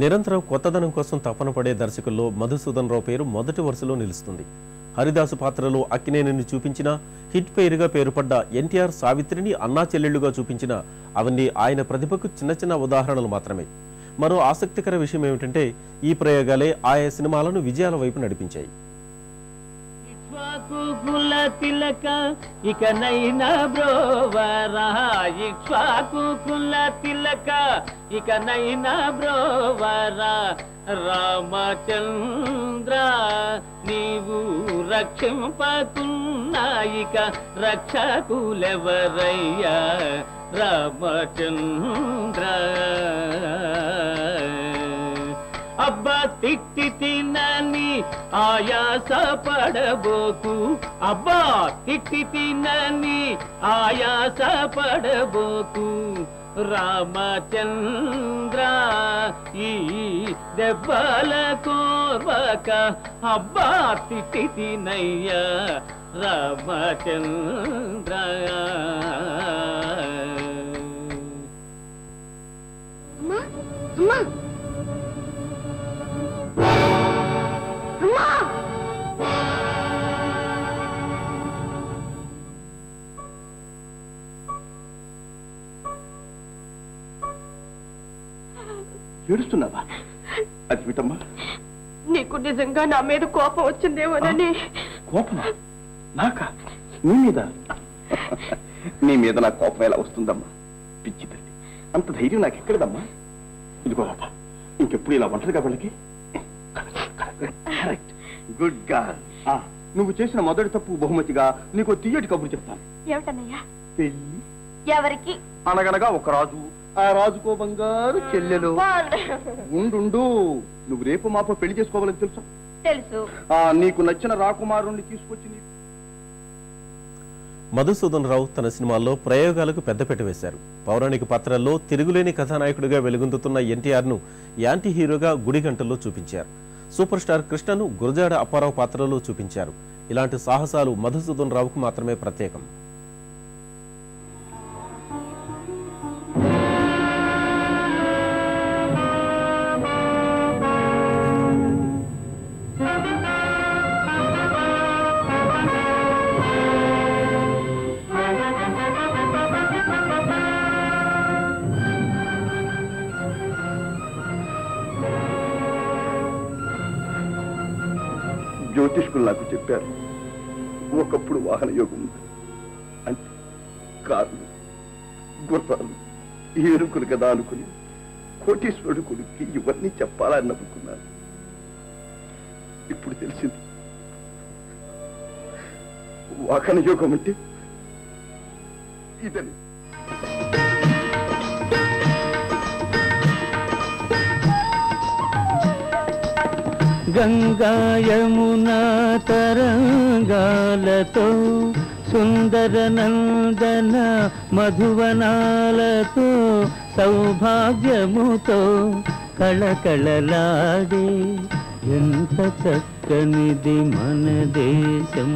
నిరంతరం కొత్తదనం కోసం తపన పడే దర్శకుల్లో మధుసూదన్ రావు పేరు మొదటి వరుసలో నిలుస్తుంది. హరిదాసు పాత్రలో అక్కినేనిని చూపించిన హిట్ పేరుగా పేరుపడ్డ ఎన్టీఆర్ సావిత్రిని అన్నా చెల్లెళ్ళుగా చూపించిన అవన్నీ ఆయన ప్రతిభకు చిన్న చిన్న ఉదాహరణలు మాత్రమే. మరో ఆసక్తికర విషయం ఏమిటంటే ఈ ప్రయోగాలే ఆయా సినిమాలను విజయాల వైపు నడిపించాయి. కుల తిలక ఇక నైనా బ్రోవరా ఇక్ష్వాకు కుల తిలక ఇక నైనా బ్రోవరా రామచంద్ర నీవు రక్షింపకున్నా ఇక రక్షకులెవరయ్యా? రామచంద్ర. అబ్బా తిట్టి తినని ఆయాస పడబోకు అబ్బా తిట్టి తినని ఆయాస పడబోకు రామచంద్ర ఈ దెబ్బల కోర్వక. అబ్బా తిట్టి తినయ్యా రామచంద్ర. అమ్మా అమ్మా. ఏడుస్తున్నావా? అది విటమ్మా నీకు నిజంగా నా మీద కోపం వచ్చిందేమోనని. కోపమా? నాకా? నీ మీద? నీ మీద నా కోపం ఎలా వస్తుందమ్మా? పిచ్చి తల్లి. అంత ధైర్యం నాకు ఎక్కడదమ్మా? ఇదిగో రాత ఇంకెప్పుడు ఇలా ఒంటరిగా వెళ్ళకి? గుడ్ గాల్ నువ్వు చేసిన మొదటి తప్పు బహుమతిగా నీకు తీయటి కబురు చెప్తాను. ఏమిటన్నయ్యా? ఎవరికి? అనగనగా ఒక రాజు ఆ రాజుకో బంగారు చెల్లెలు. ఉండు నువ్వు రేపు మాపో పెళ్ళి చేసుకోవాలని తెలుసా? తెలుసు. ఆ నీకు నచ్చిన రాకుమారుణ్ణి తీసుకొచ్చి నీ మధుసూదన్ రావు తన సినిమాల్లో ప్రయోగాలకు పెద్దపీట వేశారు. పౌరాణిక పాత్రల్లో తిరుగులేని కథానాయకుడిగా వెలుగొందుతున్న ఎన్టీఆర్ను యాంటీ హీరోగా గుడిగంటల్లో చూపించారు. సూపర్ స్టార్ కృష్ణను గురజాడ అప్పారావు పాత్రలో చూపించారు. ఇలాంటి సాహసాలు మధుసూదన్ రావుకు మాత్రమే ప్రత్యేకం. జ్యోతిష్కులు నాకు చెప్పారు. ఒకప్పుడు వాహన యోగం అంటే కార్లు గుర్రాలు ఏనుకులు కదా అనుకుని కోటీశ్వరుడు కొడుక్కి ఇవన్నీ చెప్పాలని అనుకున్నాను ఇప్పుడు తెలిసింది. వాహన యోగం అంటే ఇదని. గంగాయమునా తరంగాలతో సుందర నందన మధువనాలతో సౌభాగ్యముతో కళకళలాడే ఎంత చక్కనిది మన దేశం.